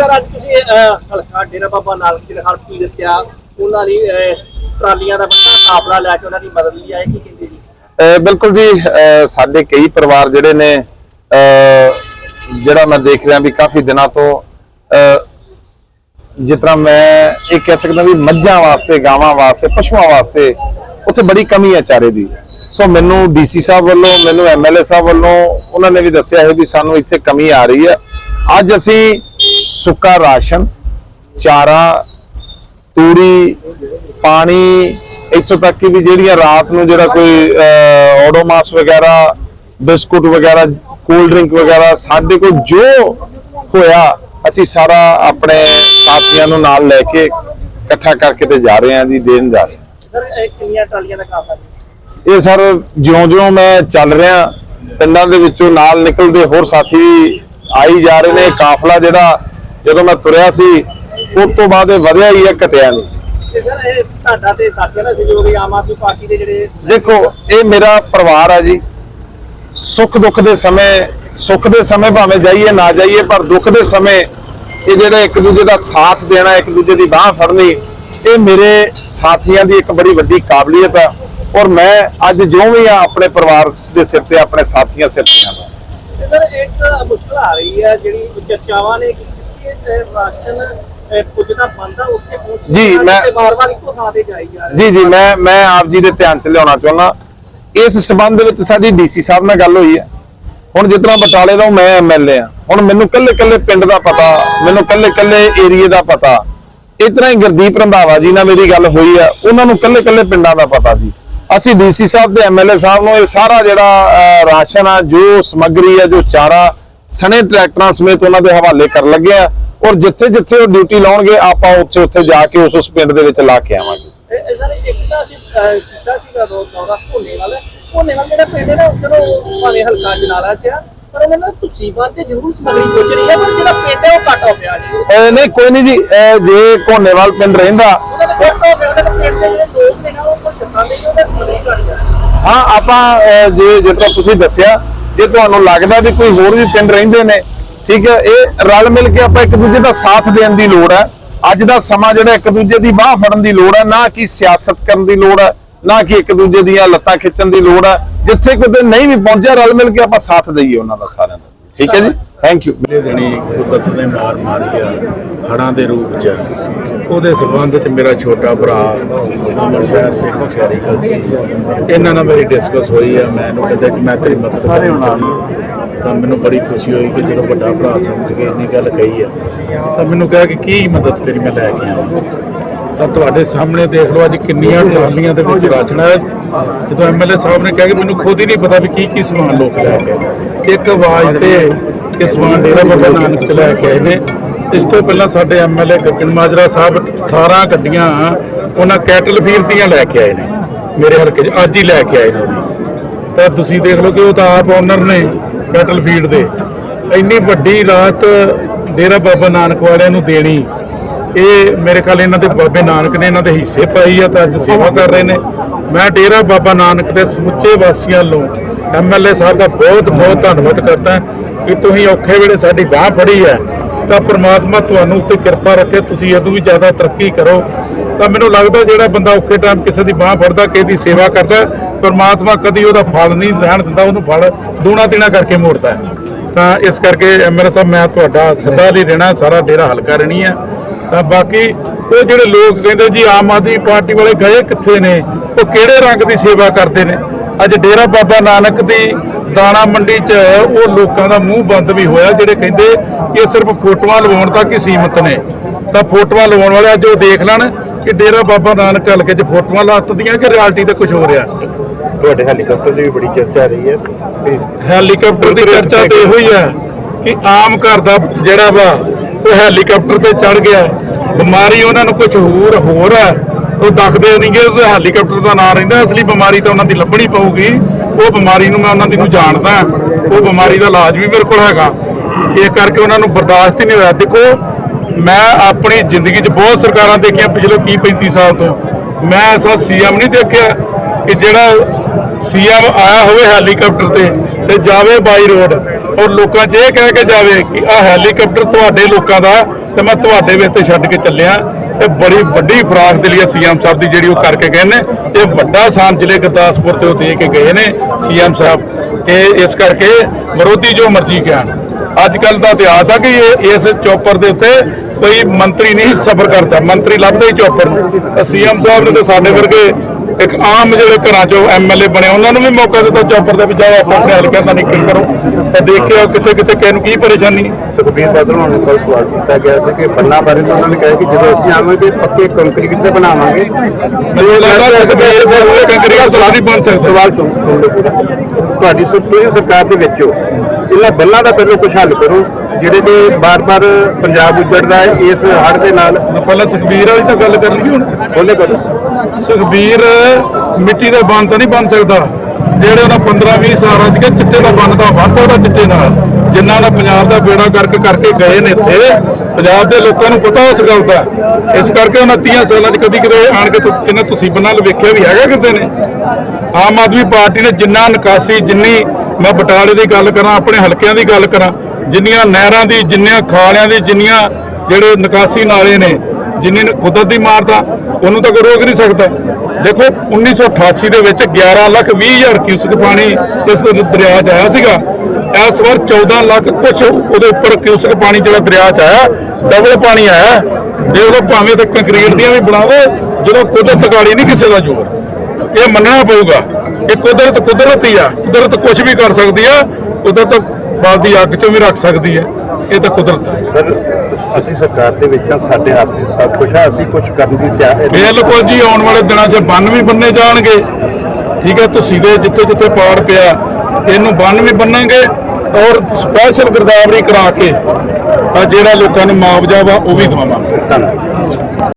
Sir, ਅੱਜ ਤੁਸੀਂ ਹਲਕਾ ਡੇਰਾ ਬਾਬਾ ਨਾਨਕ ਜੀ ਦੇ ਹਰ ਉਹਨਾਂ ਦੀ ਟਰਾਲੀਆਂ ਦਾ ਕਾਫਲਾ ਲੈ ਕੇ ਉਹਨਾਂ ਦੀ ਮਦਦ ਲਈ ਆਏ, ਕੀ ਕਹਿੰਦੇ ਜੀ? ਬਿਲਕੁਲ ਜੀ ਸਾਡੇ ਕਈ ਪਰਿਵਾਰ ਜਿਹੜੇ ਨੇ ਜਿਹੜਾ ਮੈਂ ਦੇਖ ਰਿਹਾ ਵੀ ਕਾਫੀ ਦਿਨਾਂ ਤੋਂ, ਅਹ, ਜਿਸ ਤਰ੍ਹਾਂ ਮੈਂ ਇਹ ਕਹਿ ਸਕਦਾ ਵੀ ਮੱਝਾਂ ਵਾਸਤੇ, ਗਾਵਾਂ ਵਾਸਤੇ, ਪਸ਼ੂਆਂ ਵਾਸਤੇ ਉੱਥੇ ਬੜੀ ਕਮੀ ਹੈ ਚਾਰੇ ਦੀ। ਸੋ ਮੈਨੂੰ ਡੀਸੀ ਸਾਹਿਬ ਵੱਲੋਂ, ਮੈਨੂੰ ਐਮਐਲਏ ਸਾਹਿਬ ਵੱਲੋਂ ਉਹਨਾਂ ਨੇ ਵੀ ਦੱਸਿਆ ਹੈ ਵੀ ਸਾਨੂੰ ਇੱਥੇ ਕਮੀ ਆ ਰਹੀ ਹੈ। ਅੱਜ ਅਸੀਂ ਸੁੱਕਾ ਰਾਸ਼ਨ ਚਾਰਾ ਤੂੜੀ ਪਾਣੀ ਇੱਥੋਂ ਤੱਕ ਕਿ ਵੀ ਜਿਹੜੀਆਂ ਰਾਤ ਨੂੰ ਜਿਹੜਾ ਕੋਈ ਓਡੋਮਾਸ ਵਗੈਰਾ ਬਿਸਕੁਟ ਵਗੈਰਾ ਕੋਲਡ ਡਰਿੰਕ ਵਗੈਰਾ ਸਾਡੇ ਕੋਲ ਜੋ ਹੋਇਆ ਅਸੀਂ ਸਾਰਾ ਆਪਣੇ ਸਾਥੀਆਂ ਨੂੰ ਨਾਲ ਲੈ ਕੇ ਇਕੱਠਾ ਕਰਕੇ ਤੇ ਜਾ ਰਹੇ ਹਾਂ ਜੀ ਦੇਣ ਜਾ ਰਹੇ ਹਾਂ। ਸਰ ਇਹ ਕਿੰਨੀਆਂ ਟਰਾਲੀਆਂ ਦਾ ਕਾਫਲਾ ਜੀ? ਇਹ ਸਰ ਜਿਉਂ-ਜਿਉਂ ਮੈਂ ਚੱਲ ਰਿਹਾ ਪਿੰਡਾਂ ਦੇ ਵਿੱਚੋਂ ਨਾਲ ਨਿਕਲਦੇ ਹੋਰ ਸਾਥੀ ਆਈ ਜਾ ਰਹੇ ਨੇ ਕਾਫਲਾ ਜਿਹੜਾ ਜਦੋਂ ਮੈਂ ਤੁਰਿਆ ਸੀ ਉਸ ਤੋਂ ਬਾਅਦ ਇਹ ਵਧਿਆ ਹੀ ਹੈ ਘਟਿਆ ਨਹੀਂ। ਤੇ ਸਰ ਇਹ ਤੁਹਾਡਾ ਤੇ ਸਾਥੀਆਂ ਦਾ ਸਹਿਯੋਗ ਹੈ ਆਮ ਆਦਮੀ ਪਾਰਟੀ ਦੇ ਜਿਹੜੇ ਦੇਖੋ ਇਹ ਮੇਰਾ ਪਰਿਵਾਰ ਹੈ ਜੀ। ਸੁੱਖ ਦੁੱਖ ਦੇ ਸਮੇਂ ਸੁੱਖ ਦੇ ਸਮੇਂ ਭਾਵੇਂ ਜਾਈਏ ਨਾ ਜਾਈਏ ਪਰ ਦੁੱਖ ਦੇ ਸਮੇਂ ਇਹ ਜਿਹੜਾ ਇੱਕ ਦੂਜੇ ਦਾ ਸਾਥ ਦੇਣਾ ਇੱਕ ਦੂਜੇ ਦੀ ਬਾਹ ਫੜਨੀ ਇਹ ਮੇਰੇ ਸਾਥੀਆਂ ਦੀ ਇੱਕ ਬੜੀ ਵੱਡੀ ਕਾਬਲੀਅਤ ਹੈ ਔਰ ਮੈਂ ਅੱਜ ਜੋ ਵੀ ਆ ਆਪਣੇ ਪਰਿਵਾਰ ਦੇ ਸਿਰ ਤੇ ਆਪਣੇ ਸਾਥੀਆਂ ਸਿਰ ਤੇ ਆਂ ਸਰ ਇੱਕ ਮੁਸ਼ਕਲ ਆ ਰਹੀ ਹੈ ਜਿਹੜੀ ਚਰਚਾਵਾਂ ਨੇ ਰਾਸ਼ਨ ਪੁੱਜਦਾ ਬੰਦਾ ਉੱਥੇ ਪਹੁੰਚ ਜੀ, ਮੈਂ- ਵਾਰ-ਵਾਰ ਇੱਕੋ ਥਾਂ ਤੇ ਜਾਈ ਜਾ ਰਿਹਾ ਜੀ ਜੀ ਮੈਂ ਮੈਂ ਆਪ ਜੀ ਦੇ ਧਿਆਨ ਚ ਲਿਆਉਣਾ ਚਾਹੁੰਦਾ। ਇਸ ਸਬੰਧ ਦੇ ਵਿੱਚ ਸਾਡੀ ਡੀਸੀ ਸਾਹਿਬ ਨਾਲ ਗੱਲ ਹੋਈ ਹੈ। ਹੁਣ ਤਰ੍ਹਾਂ ਬਟਾਲੇ ਦਾ ਮੈਂ ਐਮਐਲਏ ਆ ਹੁਣ ਮੈਨੂੰ ਕੱਲੇ ਕੱਲੇ ਪਿੰਡ ਦਾ ਪਤਾ ਮੈਨੂੰ ਕੱਲੇ ਕੱਲੇ ਏਰੀਏ ਦਾ ਪਤਾ। ਇਸ ਤਰ੍ਹਾਂ ਹੀ ਗੁਰਦੀਪ ਰੰਧਾਵਾ ਜੀ ਨਾਲ ਮੇਰੀ ਗੱਲ ਹੋਈ ਆ ਉਹਨਾਂ ਨੂੰ ਕੱਲੇ ਕੱਲੇ ਪਿੰਡਾਂ ਦਾ ਪਤਾ ਜੀ ਅਸੀਂ ਡੀਸੀ ਸਾਹਿਬ ਤੇ ਐਮਐਲਏ ਸਾਹਿਬ ਨੂੰ ਇਹ ਸਾਰਾ ਜਿਹੜਾ ਰਾਸ਼ਨ ਆ ਜੋ ਸਮੱਗਰੀ ਆ ਜੋ ਚਾਰਾ ਸਣੇ ਟਰੈਕਟਰਾਂ ਸਮੇਤ ਉਹਨਾਂ ਦੇ ਹਵਾਲੇ ਕਰਨ ਲੱਗੇ ਆ। ਔਰ ਜਿੱਥੇ ਜਿੱਥੇ ਉਹ ਡਿਊਟੀ ਲਾਉਣਗੇ ਆਪਾਂ ਉੱਥੇ ਉੱਥੇ ਜਾ ਕੇ ਉਸ ਉਸ ਪਿੰਡ ਦੇ ਵਿੱਚ ਲਾ ਕੇ ਆਵਾਂਗੇ। ਇਹ ਸਰ ਇੱਕ ਤਾਂ ਅਸੀਂ ਕੀਤਾ ਸੀਗਾ ਦੋ ਦੌਰਾ ਭੋਨੇ ਵਾਲਾ। ਭੋਨੇ ਵਾਲਾ ਜਿਹੜਾ ਪਿੰਡ ਹੈ ਨਾ ਚਲੋ ਭਾਵੇਂ ਹਲਕਾ ਜਨਾਲਾ ਚ ਆ ਪਰ ਉਹਨਾਂ ਨਾਲ ਤੁਸੀਂ ਬਾਤ ਤੇ ਜ਼ਰੂਰ ਸਮਗਰੀ ਪਹੁੰਚ ਰਹੀ ਹੈ ਪਰ ਜਿਹੜਾ ਪਿੰਡ ਹੈ ਉਹ ਕੱਟ ਹੋ ਪਿਆ ਜੀ ਨਹੀਂ ਕੋਈ ਨਹੀਂ ਜੀ ਜੇ ਕੋਨੇਵਾਲ ਪਿੰਡ ਰਹਿੰਦਾ। ਕੱਟ ਹੋ ਪਿੰਡ ਦੇ ਲੋਕ ਨੇ ਨਾ ਉਹ ਕੋਈ ਛੱਤਾਂ ਦੇ ਉਹਦਾ ਸਮਗਰੀ ਘਟ ਗਿਆ। ਹਾਂ ਆਪਾਂ ਜੇ ਤਰ੍ਹਾਂ ਤੁਸੀਂ ਦੱਸਿਆ ਜੇ ਤੁਹਾਨੂੰ ਲੱਗਦਾ ਵੀ ਕੋਈ ਹੋਰ ਵੀ ਪਿੰਡ ਰਹਿੰਦੇ ਨੇ ਠੀਕ ਹੈ ਇਹ ਰਲ ਮਿਲ ਕੇ ਆਪਾਂ ਇੱਕ ਦੂਜੇ ਦਾ ਸਾਥ ਦੇਣ ਦੀ ਲੋੜ ਹੈ। ਅੱਜ ਦਾ ਸਮਾਂ ਜਿਹੜਾ ਇੱਕ ਦੂਜੇ ਦੀ ਬਾਹ ਫੜਨ ਦੀ ਲੋੜ ਹੈ ਨਾ ਕਿ ਸਿਆਸਤ ਕਰਨ ਦੀ ਲੋੜ ਹੈ ਨਾ ਕਿ ਇੱਕ ਦੂਜੇ ਦੀਆਂ ਲੱਤਾਂ ਖਿੱਚਣ ਦੀ ਲੋੜ ਹੈ। ਜਿੱਥੇ ਕਿਤੇ ਨਹੀਂ ਵੀ ਪਹੁੰਚਿਆ ਰਲ ਮਿਲ ਕੇ ਆਪਾਂ ਸਾਥ ਦਈਏ ਉਹਨਾਂ ਦਾ ਸਾਰਿਆਂ ਦਾ। ਠੀਕ ਹੈ ਜੀ? ਥੈਂਕ ਯੂ ਪਿਛਲੇ ਦਿਨੀ ਕੁਦਰਤ ਨੇ ਮਾਰ ਮਾਰੀ ਆ ਹੜ੍ਹਾਂ ਦੇ ਰੂਪ ਚ। ਉਹਦੇ ਸਬੰਧ ਚ ਮੇਰਾ ਛੋਟਾ ਭਰਾ ਅਮਰ ਸ਼ਹਿਰ ਸਿੰਘ ਸ਼ਹਿਰੀਕਲ ਸੀ ਇਹਨਾਂ ਨਾਲ ਮੇਰੀ ਡਿਸਕਸ ਹੋਈ ਆ। ਮੈਂ ਇਹਨੂੰ ਕਹਿੰਦਾ ਕਿ ਮੈਂ ਤੇਰੀ ਮਦਦ ਕਰਾਂਗਾ ਤਾਂ ਮੈਨੂੰ ਬੜੀ ਖੁਸ਼ੀ ਹੋਈ ਕਿ ਜਦੋਂ ਵੱਡਾ ਭਰਾ ਸਮਝ ਕੇ ਇੰਨੀ ਗੱਲ ਕਹੀ ਆ, ਤਾਂ ਮੈਨੂੰ ਕਿਹਾ ਕਿ ਕੀ ਮਦਦ ਤੇਰੀ ਮੈਂ ਲੈ ਕੇ ਆਵਾਂ। ਤਾਂ ਤੁਹਾਡੇ ਸਾਹਮਣੇ ਦੇਖ ਲਓ ਅੱਜ ਕਿੰਨੀਆਂ ਟਰਾਲੀਆਂ ਦੇ ਵਿੱਚ ਰਾਸ਼ਨ ਹੈ ਜਦੋਂ ਐਮਐਲਏ ਸਾਹਿਬ ਨੇ ਕਿਹਾ ਕਿ ਮੈਨੂੰ ਖੁਦ ਹੀ ਨਹੀਂ ਪਤਾ ਵੀ ਕੀ ਕੀ ਸਮਾਨ ਲੋਕ ਲੈ ਕੇ ਆਏ। ਇੱਕ ਆਵਾਜ਼ ਤੇ ਕਿ ਸਮਾਨ ਡੇਰਾ ਬਾਬਾ ਨਾਨਕ ਚ ਲੈ ਕੇ ਆਏ ਨੇ। ਇਸ ਤੋਂ ਪਹਿਲਾਂ ਸਾਡੇ ਐਮਐਲਏ ਗੱਗਨ ਮਾਜਰਾ ਸਾਹਿਬ 18 ਗੱਡੀਆਂ, ਉਹਨਾਂ ਕੈਟਲ ਫੀਲ ਦੀਆਂ ਲੈ ਕੇ ਆਏ ਨੇ। ਮੇਰੇ ਹਲਕੇ 'ਚ ਅੱਜ ਹੀ ਲੈ ਕੇ ਆਏ ਨੇ। ਤਾਂ ਤੁਸੀਂ ਦੇਖ ਲਓ ਕਿ ਉਹ ਤਾਂ ਆਪ ਓਨਰ ਨੇ। ਕੈਟਲ ਫੀਡ ਦੇ। ਇੰਨੀ ਵੱਡੀ ਰਾਤ ਡੇਰਾ ਬਾਬਾ ਨਾਨਕ ਵਾਲਿਆਂ ਨੂੰ ਦੇਣੀ, ਇਹ ਮੇਰੇ ਖਿਆਲ ਇਹਨਾਂ ਦੇ ਬਾਬੇ ਨਾਨਕ ਨੇ, ਇਹਨਾਂ ਦੇ ਹਿੱਸੇ ਪਾਈ ਆ ਤਾਂ ਅੱਜ ਸੇਵਾ ਕਰ ਰਹੇ ਨੇ। ਮੈਂ ਡੇਰਾ ਬਾਬਾ ਨਾਨਕ ਦੇ ਸਮੁੱਚੇ ਵਾਸੀਆਂ ਵੱਲੋਂ ਐਮਐਲਏ ਸਾਹਿਬ ਦਾ ਬਹੁਤ ਬਹੁਤ ਧੰਨਵਾਦ ਕਰਦਾ ਕਿ ਤੁਸੀਂ ਔਖੇ ਵੇਲੇ ਸਾਡੀ ਬਾਹ ਫੜੀ ਹੈ। ਤਾਂ ਪ੍ਰਮਾਤਮਾ ਤੁਹਾਨੂੰ ਉੱਤੇ ਕਿਰਪਾ ਰੱਖੇ, ਤੁਸੀਂ ਇਦੋਂ ਵੀ ਜ਼ਿਆਦਾ ਤਰੱਕੀ ਕਰੋ। ਤਾਂ ਮੈਨੂੰ ਲੱਗਦਾ ਜਿਹੜਾ ਬੰਦਾ ਔਖੇ ਟਾਈਮ ਕਿਸੇ ਦੀ ਬਾਹ ਫੜਦਾ, ਕਿਸੇ ਦੀ ਸੇਵਾ ਕਰਦਾ, ਪਰਮਾਤਮਾ ਕਦੀ ਉਹਦਾ ਫਲ ਨਹੀਂ ਰਹਿਣ ਦਿੰਦਾ, ਉਹਨੂੰ ਫਲ ਦੂਣਾ ਤੀਣਾ ਕਰਕੇ ਮੋੜਦਾ ਤਾਂ ਇਸ ਕਰਕੇ ਐਮਐਲਏ ਸਾਹਿਬ, ਮੈਂ ਤੁਹਾਡਾ ਸਦਾ ਲਈ ਰਹਿਣਾ, ਸਾਰਾ ਡੇਰਾ ਹਲਕਾ ਰਹਿਣੀ ਹੈ। ਤਾਂ ਬਾਕੀ ਉਹ ਜਿਹੜੇ ਲੋਕ ਕਹਿੰਦੇ ਜੀ, ਆਮ ਆਦਮੀ ਪਾਰਟੀ ਵਾਲੇ ਗਏ ਕਿੱਥੇ ਨੇ, ਉਹ ਕਿਹੜੇ ਰੰਗ ਦੀ ਸੇਵਾ ਕਰਦੇ ਨੇ? ਅੱਜ ਡੇਰਾ ਬਾਬਾ ਨਾਨਕ ਦੀ ਦਾਣਾ ਮੰਡੀ 'ਚ ਉਹ ਲੋਕਾਂ ਦਾ ਮੂੰਹ ਬੰਦ ਵੀ ਹੋਇਆ, ਜਿਹੜੇ ਕਹਿੰਦੇ ਕਿ ਇਹ ਸਿਰਫ ਫੋਟੋਆਂ ਲਵਾਉਣ ਤੱਕ ਹੀ ਸੀਮਤ ਨੇ। ਤਾਂ ਫੋਟੋਆਂ ਲਵਾਉਣ ਵਾਲੇ ਅੱਜ ਉਹ ਦੇਖ ਲੈਣ ਕਿ ਡੇਰਾ ਬਾਬਾ ਨਾਨਕ ਹਲਕੇ 'ਚ ਫੋਟੋਆਂ ਲੱਤਦੀਆਂ ਕਿ ਰਿਐਲਿਟੀ ਤੇ ਕੁਝ ਹੋ ਰਿਹਾ? ਤੁਹਾਡੇ ਹੈਲੀਕਾਪਟਰ ਦੀ ਵੀ ਬੜੀ ਚਰਚਾ ਰਹੀ ਹੈ। ਹੈਲੀਕਾਪਟਰ ਦੀ ਚਰਚਾ ਤੇ ਇਹੋ ਹੀ ਹੈ ਕਿ ਆਮ ਘਰ ਦਾ ਜਿਹੜਾ ਵਾ ਉਹ ਹੈਲੀਕਾਪਟਰ ਤੇ ਚੜ ਗਿਆ। ਬਿਮਾਰੀ ਉਹਨਾਂ ਨੂੰ ਕੁਝ ਹੋਰ ਹੋਰ ਹੈ। ਉਹ ਦੱਖਦੇ ਨਹੀਂਗੇ ਉਹ ਹੈਲੀਕਾਪਟਰ ਦਾ ਨਾਂ ਰਹਿੰਦਾ। ਅਸਲੀ ਬਿਮਾਰੀ ਤਾਂ ਉਹਨਾਂ ਦੀ ਲੱਭਣੀ ਪਊਗੀ। ਉਹ ਬਿਮਾਰੀ ਨੂੰ ਮੈਂ ਉਹਨਾਂ ਦੀ ਨੂੰ ਜਾਣਦਾ। ਉਹ ਬਿਮਾਰੀ ਦਾ ਇਲਾਜ ਵੀ ਮੇਰੇ ਕੋਲ ਹੈਗਾ। ਇਹ ਕਰਕੇ ਉਹਨਾਂ ਨੂੰ ਬਰਦਾਸ਼ਤ ਹੀ ਨਹੀਂ ਹੋਇਆ। ਦੇਖੋ ਮੈਂ ਆਪਣੀ ਜ਼ਿੰਦਗੀ 'ਚ ਬਹੁਤ ਸਰਕਾਰਾਂ ਦੇਖੀਆਂ ਪਿਛਲੇ 30 35 ਸਾਲ ਤੋਂ। ਮੈਂ ਐਸਾ ਸੀਐਮ ਨਹੀਂ ਦੇਖਿਆ ਕਿ ਜਿਹੜਾ ਸੀਐਮ ਆਇਆ ਹੋਵੇ ਹੈਲੀਕਾਪਟਰ ਤੇ ਤੇ ਜਾਵੇ ਬਾਈ ਰੋਡ। ਔਰ ਲੋਕਾਂ 'ਚ ਇਹ ਕਹਿ ਕੇ ਜਾਵੇ ਕਿ ਆਹ ਹੈਲੀਕਾਪਟਰ ਤੁਹਾਡੇ ਲੋਕਾਂ ਦਾ ਤੇ ਮੈਂ ਤੁਹਾਡੇ ਵਿੱਚ ਤੇ ਛੱਡ ਕੇ ਚੱਲਿਆ। ਇਹ ਬੜੀ ਵੱਡੀ ਫਰਾਕ ਦੇ ਲਈ ਸੀਐਮ ਸਾਹਿਬ ਦੀ ਜਿਹੜੀ ਉਹ ਕਰਕੇ ਗਏ ਨੇ। ਇਹ ਵੱਡਾ ਸਾਨ ਜ਼ਿਲ੍ਹੇ ਗੁਰਦਾਸਪੁਰ ਤੇ ਉਹ ਦੇ ਕੇ ਗਏ ਨੇ ਸੀਐਮ ਸਾਹਿਬ। ਕਿ ਇਸ ਕਰਕੇ ਵਿਰੋਧੀ ਜੋ ਮਰਜ਼ੀ ਕਹਿਣ। ਅੱਜ ਕੱਲ ਦਾ ਇਤਿਹਾਸ ਆ ਕਿ ਇਹ ਇਸ ਚੌਪਰ ਦੇ ਉੱਤੇ ਕੋਈ ਮੰਤਰੀ ਨਹੀਂ ਸਫਰ ਕਰਦਾ। ਮੰਤਰੀ ਲੱਭਦਾ ਹੀ ਚੌਪਰ ਨੂੰ ਸੀਐਮ ਸਾਹਿਬ ਨੇ ਤਾਂ ਸਾਡੇ ਵਰਗੇ ਇੱਕ ਆਮ ਜਿਹੜੇ ਘਰਾਂ ਚੋਂ ਐਮਐਲਏ ਬਣੇ ਉਹਨਾਂ ਨੂੰ ਵੀ ਮੌਕਾ ਦਿੱਤਾ ਚੌਪਰ ਦੇ ਵਿੱਚ ਜਾਓ ਆਪੋ ਆਪਣੇ ਹਲਕਿਆਂ ਦਾ ਨਿਕਲ ਕਰੋ। ਤੇ ਦੇਖਿਓ ਕਿੱਥੇ ਕਿੱਥੇ ਕਿਸੇ ਨੂੰ ਕੀ ਪਰੇਸ਼ਾਨੀ। ਸੁਖਬੀਰ ਬਾਦਲ ਨੂੰ ਕੱਲ ਸਵਾਲ ਕੀਤਾ ਗਿਆ ਸੀ ਕਿ ਬੰਨਾ ਬਾਰੇ ਉਹਨਾਂ ਨੇ ਕਿਹਾ ਕਿ ਜਦੋਂ ਅਸੀਂ ਆਵਾਂਗੇ ਪੱਕੇ ਕੰਕਰੀਟ ਦੇ ਬਣਾਵਾਂਗੇ। ਮੈਨੂੰ ਲੱਗਦਾ ਕਿ ਬਾਦਲ ਕੰਕਰੀਟ ਤੋਂ ਨਹੀਂ ਬਣ ਸਕਦਾ। ਸਵਾਲ ਸੁਣ ਲਓ ਤੁਹਾਡੀ ਸਰਕਾਰ ਦੇ ਵਿੱਚ ਹੋ। ਇਹਨਾਂ ਬੰਨਾਂ ਦਾ ਪਹਿਲਾਂ ਕੁਝ ਹੱਲ ਕਰੋ ਜਿਹੜੇ ਤੇ ਬਾਰ-ਬਾਰ ਪੰਜਾਬ ਉੱਜੜਦਾ ਹੈ ਇਸ ਹੜ੍ਹ ਦੇ ਨਾਲ। ਪਹਿਲਾਂ ਸੁਖਬੀਰ ਵਾਲੀ ਤਾਂ ਗੱਲ ਕਰ ਲਈ ਹੁਣ। ਬੋਲੇ ਕਰੋ ਸੁਖਬੀਰ, ਮਿੱਟੀ ਦਾ ਬੰਨ ਤਾਂ ਨਹੀਂ ਬਣ ਸਕਦਾ। ਜਿਹੜੇ ਉਹਨਾਂ 15 20 ਸਾਲਾਂ ਚ ਕਿ ਚਿੱਟੇ ਦਾ ਬੰਨ ਤਾਂ ਬਣ ਸਕਦਾ ਚਿੱਟੇ ਨਾਲ। ਜਿਨ੍ਹਾਂ ਦਾ ਪੰਜਾਬ ਦਾ ਬੇੜਾ ਕਰਕੇ ਕਰਕੇ ਗਏ ਨੇ ਇੱਥੇ, ਪੰਜਾਬ ਦੇ ਲੋਕਾਂ ਨੂੰ ਪਤਾ ਉਸ ਗੱਲ ਦਾ। ਇਸ ਕਰਕੇ ਉਹਨਾਂ 30 ਸਾਲਾਂ ਚ ਕਦੀ ਕਿਤੇ ਆਣ ਕੇ ਤੁ- ਇਹਨਾਂ ਤੁਸੀਂ ਨਾਲ ਵੇਖਿਆ ਵੀ ਹੈਗਾ ਕਿਸੇ ਨੇ? ਆਮ ਆਦਮੀ ਪਾਰਟੀ ਨੇ ਜਿੰਨਾ ਨਿਕਾਸੀ, ਜਿੰਨੀ ਮੈਂ ਬਟਾਲੇ ਦੀ ਗੱਲ ਕਰਾਂ, ਆਪਣੇ ਹਲਕਿਆਂ ਦੀ ਗੱਲ ਕਰਾਂ, ਜਿੰਨੀਆਂ ਨਹਿਰਾਂ ਦੀ, ਜਿੰਨੀਆਂ ਖਾਲਿਆਂ ਦੀ, ਜਿੰਨੀਆਂ ਜਿਹੜੇ ਨਿਕਾਸੀ ਨਾਲੇ ਨੇ ਜਿੰਨੀ ਨੂੰ ਕੁਦਰਤ ਦੀ ਮਾਰਦਾ ਉਹਨੂੰ ਤਾਂ ਕੋਈ ਰੋਕ ਨਹੀਂ ਸਕਦਾ। ਦੇਖੋ 1988 ਦੇ ਵਿੱਚ 11 ਲੱਖ 20 ਹਜ਼ਾਰ ਕਿਊਸਕ ਪਾਣੀ ਇਸ ਦਰਿਆ 'ਚ ਆਇਆ ਸੀਗਾ। ਇਸ ਵਾਰ 14 ਲੱਖ ਕੁਛ ਉਹਦੇ ਉੱਪਰ ਕਿਊਸਕ ਪਾਣੀ ਜਿਹੜਾ ਦਰਿਆ 'ਚ ਆਇਆ, ਡਬਲ ਪਾਣੀ ਆਇਆ। ਜੇ ਉਹ ਭਾਵੇਂ ਤੇ ਕੰਕਰੀਟ ਦੀਆਂ ਵੀ ਬਣਾਵੇ, ਜਦੋਂ ਕੁਦਰਤ ਗਾੜੀ ਨਹੀਂ ਕਿਸੇ ਦਾ ਜ਼ੋਰ। ਇਹ ਮੰਨਣਾ ਪਊਗਾ ਕਿ ਕੁਦਰਤ ਕੁਦਰਤ ਹੀ ਆ, ਕੁਦਰਤ ਕੁਝ ਵੀ ਕਰ ਸਕਦੀ ਆ, ਕੁਦਰਤ ਬਾਦੀ ਅੱਗ 'ਚੋਂ ਵੀ ਰੱਖ ਸਕਦੀ ਹੈ। ਇਹ ਤਾਂ ਕੁਦਰਤ ਹੈ ਅਸੀਂ ਸਰਕਾਰ ਦੇ ਵਿੱਚ ਹਾਂ ਸਾਡੇ ਹੱਥ 'ਚ ਸਭ ਕੁਝ ਹੈ ਅਸੀਂ ਕੁਝ ਕਰਨ ਦੀ ਤਿਆਰ ਬਿਲਕੁਲ ਜੀ ਆਉਣ ਵਾਲੇ ਦਿਨਾਂ 'ਚ ਬੰਨ ਵੀ ਬੰਨੇ ਜਾਣਗੇ। ਠੀਕ ਹੈ ਤੁਸੀਂ ਦੇ ਜਿੱਥੇ ਜਿੱਥੇ ਪਾੜ ਪਿਆ ਇਹਨੂੰ ਬੰਨ ਵੀ ਬੰਨਾਂਗੇ ਔਰ ਸਪੈਸ਼ਲ ਗਿਰਦਾਵਰੀ ਕਰਾ ਕੇ ਆ ਜਿਹੜਾ ਲੋਕਾਂ ਨੂੰ ਮੁਆਵਜ਼ਾ ਵਾ ਉਹ ਵੀ ਦਵਾਵਾਂਗੇ। ਧੰਨਵਾਦ।